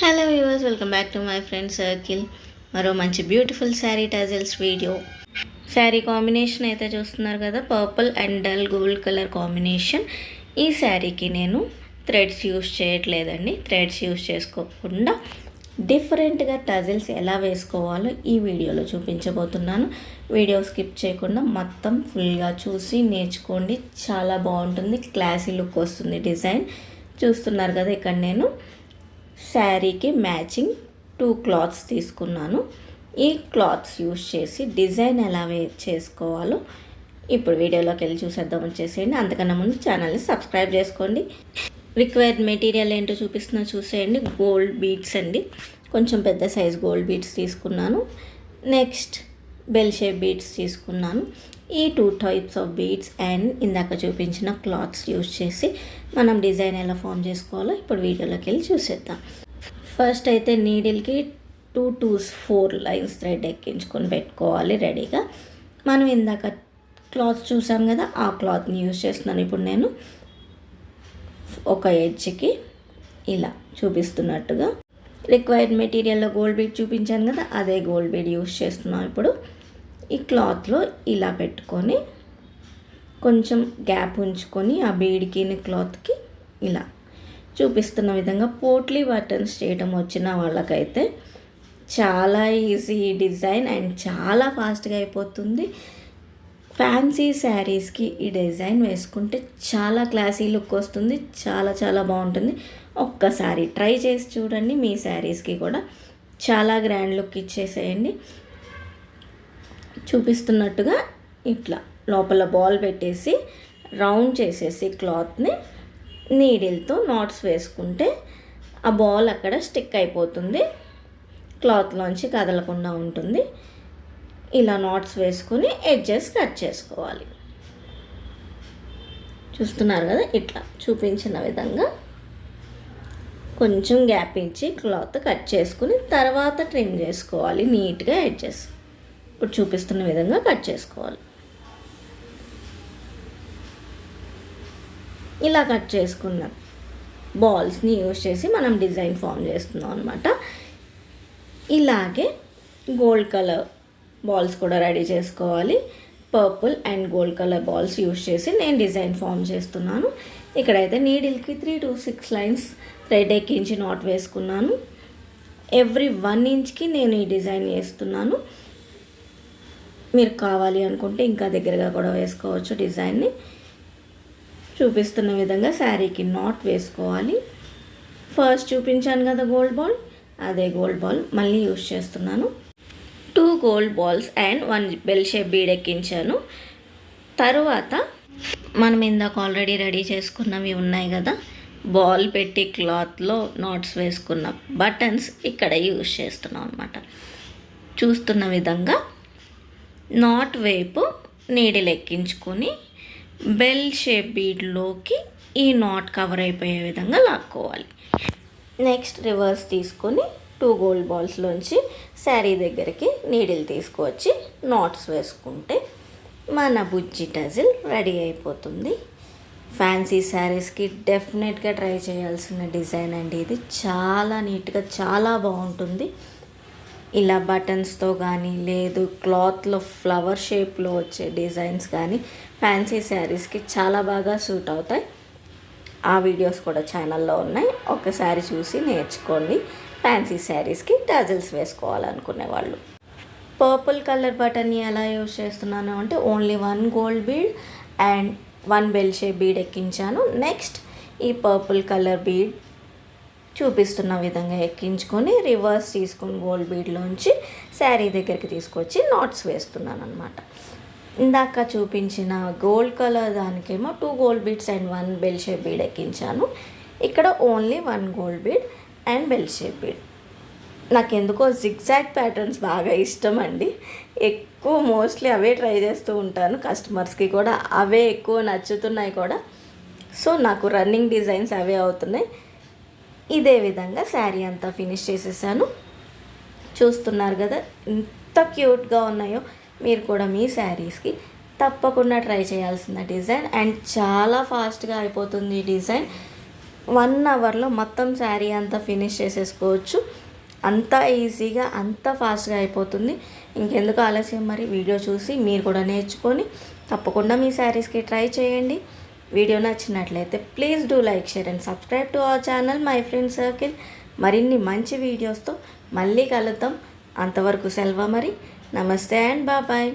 Hello viewers welcome back to my friend circle మరో మంచి beautiful saree tassels video saree combination అయితే చూస్తున్నారు కదా purple and dull gold colour combination ఈ శారీకి నేను థ్రెడ్స్ యూస్ చేయట్లేదండి. థ్రెడ్స్ యూస్ చేసుకోకుండా డిఫరెంట్గా టజిల్స్ ఎలా వేసుకోవాలో ఈ వీడియోలో చూపించబోతున్నాను. వీడియో స్కిప్ చేయకుండా మొత్తం ఫుల్గా చూసి నేర్చుకోండి. చాలా బాగుంటుంది క్లాసీ లుక్ వస్తుంది డిజైన్ చూస్తున్నారు కదా ఇక్కడ నేను శారీకి మ్యాచింగ్ టూ క్లాత్స్ తీసుకున్నాను. ఈ క్లాత్స్ యూస్ చేసి డిజైన్ ఎలా చేసుకోవాలో ఇప్పుడు వీడియోలోకి వెళ్ళి చూసేద్దాం వచ్చేసేయండి. అంతకన్నా ముందు ఛానల్ని సబ్స్క్రైబ్ చేసుకోండి. రిక్వైర్డ్ మెటీరియల్ ఏంటో చూపిస్తున్నా చూసేయండి. గోల్డ్ బీడ్స్ అండి. కొంచెం పెద్ద సైజ్ గోల్డ్ బీడ్స్ తీసుకున్నాను. నెక్స్ట్ బెల్ షేప్ బీడ్స్ తీసుకున్నాను. ఈ two types of beads and ఇందాక చూపించిన క్లాత్స్ యూజ్ చేసి మనం డిజైన్ ఎలా ఫామ్ చేసుకోవాలో ఇప్పుడు వీడియోలోకి వెళ్ళి చూసేద్దాం. ఫస్ట్ అయితే నీడిల్కి two twos four lines thread ఎక్కించుకొని పెట్టుకోవాలి రెడీగా మనం ఇందాక క్లాత్ చూసాం కదా ఆ క్లాత్ని యూస్ చేస్తున్నాను. ఇప్పుడు నేను ఒక ఎడ్జ్కి ఇలా చూపిస్తున్నట్టుగా. రిక్వైర్డ్ మెటీరియల్లో గోల్డ్ బీడ్ చూపించాను కదా అదే గోల్డ్ బీడ్ యూజ్ చేస్తున్నాం ఇప్పుడు. ఈ క్లాత్లో ఇలా పెట్టుకొని కొంచెం గ్యాప్ ఉంచుకొని ఆ బీడ్కి క్లాత్కి ఇలా చూపిస్తున్న విధంగా పోట్లీ బటన్స్ చేయడం వచ్చిన వాళ్ళకైతే చాలా ఈజీ డిజైన్ అండ్ చాలా ఫాస్ట్గా అయిపోతుంది. ఫ్యాన్సీ శారీస్కి ఈ డిజైన్ వేసుకుంటే చాలా క్లాసీ లుక్ వస్తుంది చాలా చాలా బాగుంటుంది. ఒక్కసారి ట్రై చేసి చూడండి మీ శారీస్కి కూడా చాలా గ్రాండ్ లుక్ ఇచ్చేసేయండి. చూపిస్తున్నట్టుగా ఇట్లా లోపల బాల్ పెట్టేసి రౌండ్ చేసేసి క్లాత్ని నీడిల్తో నాట్స్ వేసుకుంటే ఆ బాల్ అక్కడ స్టిక్ అయిపోతుంది. క్లాత్లోంచి కదలకుండా ఉంటుంది. ఇలా నాట్స్ వేసుకొని ఎడ్జెస్ కట్ చేసుకోవాలి. చూస్తున్నారు కదా? ఇట్లా చూపించిన విధంగా కొంచెం గ్యాప్ ఇచ్చి క్లాత్ కట్ చేసుకుని తర్వాత ట్రిమ్ చేసుకోవాలి. నీట్గా ఎడ్జెస్ ఇప్పుడు చూపిస్తున్న విధంగా కట్ చేసుకోవాలి. ఇలా కట్ చేసుకున్నాం బాల్స్ని యూజ్ చేసి మనం డిజైన్ ఫామ్ చేస్తున్నాం అనమాట ఇలాగే గోల్డ్ కలర్ బాల్స్ కూడా రెడీ చేసుకోవాలి. Purple and gold colour balls use చేసి నేను డిజైన్ ఫామ్ చేస్తున్నాను. ఇక్కడైతే నీడిల్కి three to six lines thread ఎక్కించి నాట్ వేసుకున్నాను. ఎవ్రీ వన్ ఇంచ్కి నేను ఈ డిజైన్ వేస్తున్నాను మీరు కావాలి అనుకుంటే ఇంకా దగ్గరగా కూడా వేసుకోవచ్చు డిజైన్ని. చూపిస్తున్న విధంగా శారీకి నాట్ వేసుకోవాలి. ఫస్ట్ చూపించాను కదా గోల్డ్ బాల్. అదే గోల్డ్ బాల్ మళ్ళీ యూస్ చేస్తున్నాను. Two gold balls and one bell shape bead ఎక్కించాను. తరువాత మనం ఇందాక ఆల్రెడీ రెడీ చేసుకున్నవి ఉన్నాయి కదా. బాల్ పెట్టి క్లాత్లో నాట్స్ వేసుకున్న బటన్స్ ఇక్కడ యూస్ చేస్తున్నాం అనమాట చూస్తున్న విధంగా నాట్ వైపు నీడిలు ఎక్కించుకొని బెల్ షేప్ బీడ్లోకి ఈ నాట్ కవర్ అయిపోయే విధంగా లాక్కోవాలి. నెక్స్ట్ రివర్స్ తీసుకొని టూ గోల్డ్ బాల్స్లోంచి శారీ దగ్గరికి నీడిల్ తీసుకువచ్చి నాట్స్ వేసుకుంటే మన బుజ్జి టజిల్ రెడీ అయిపోతుంది. ఫ్యాన్సీ శారీస్కి డెఫినెట్గా ట్రై చేయాల్సిన డిజైన్ అండి. ఇది చాలా నీట్గా చాలా బాగుంటుంది. ఇలా బటన్స్తో కానీ లేదు క్లాత్లో ఫ్లవర్ షేప్లో వచ్చే డిజైన్స్ కానీ ఫ్యాన్సీ శారీస్కి చాలా బాగా సూట్ అవుతాయి. ఆ వీడియోస్ కూడా ఛానల్లో ఉన్నాయి. ఒకసారి చూసి నేర్చుకోండి. ఫ్యాన్సీ శారీస్కి టజిల్స్ వేసుకోవాలనుకునే వాళ్ళు. పర్పుల్ కలర్ బటన్ని ఎలా యూజ్ చేస్తున్నాను అంటే only one gold bead and one bell shape bead ఎక్కించాను. Next ఈ పర్పుల్ కలర్ బీడ్ చూపిస్తున్న విధంగా ఎక్కించుకొని రివర్స్ తీసుకొని గోల్డ్ బీడ్లోంచి శారీ దగ్గరికి తీసుకొచ్చి నాట్స్ వేస్తున్నాను అనమాట ఇందాక చూపించిన గోల్డ్ కలర్ దానికేమో two gold beads and one bell shape bead ఎక్కించాను. ఇక్కడ only one gold bead and bell shape bead. నాకు ఎందుకో జిగ్జాగ్ ప్యాటర్న్స్ బాగా ఇష్టం అండి ఎక్కువ మోస్ట్లీ అవే ట్రై చేస్తూ ఉంటాను. కస్టమర్స్కి కూడా అవే ఎక్కువ నచ్చుతున్నాయి కూడా. సో నాకు రన్నింగ్ డిజైన్స్ అవే అవుతున్నాయి. ఇదే విధంగా శారీ అంతా ఫినిష్ చేసేసాను. చూస్తున్నారు కదా ఎంత క్యూట్గా ఉన్నాయో మీరు కూడా మీ శారీస్కి తప్పకుండా ట్రై చేయాల్సిన డిజైన్. అండ్ చాలా ఫాస్ట్గా అయిపోతుంది ఈ డిజైన్. వన్ అవర్లో మొత్తం శారీ అంతా ఫినిష్ చేసేసుకోవచ్చు. అంత ఈజీగా అంత ఫాస్ట్గా అయిపోతుంది. ఇంకెందుకు ఆలస్యం మరి? వీడియో చూసి మీరు కూడా నేర్చుకొని తప్పకుండా మీ శారీస్కి ట్రై చేయండి. వీడియో నచ్చినట్లయితే please do like share and subscribe to our channel my friend circle. మరిన్ని మంచి వీడియోస్తో మళ్ళీ కలుద్దాం. అంతవరకు సెలవు మరి. నమస్తే అండ్ బాబాయ్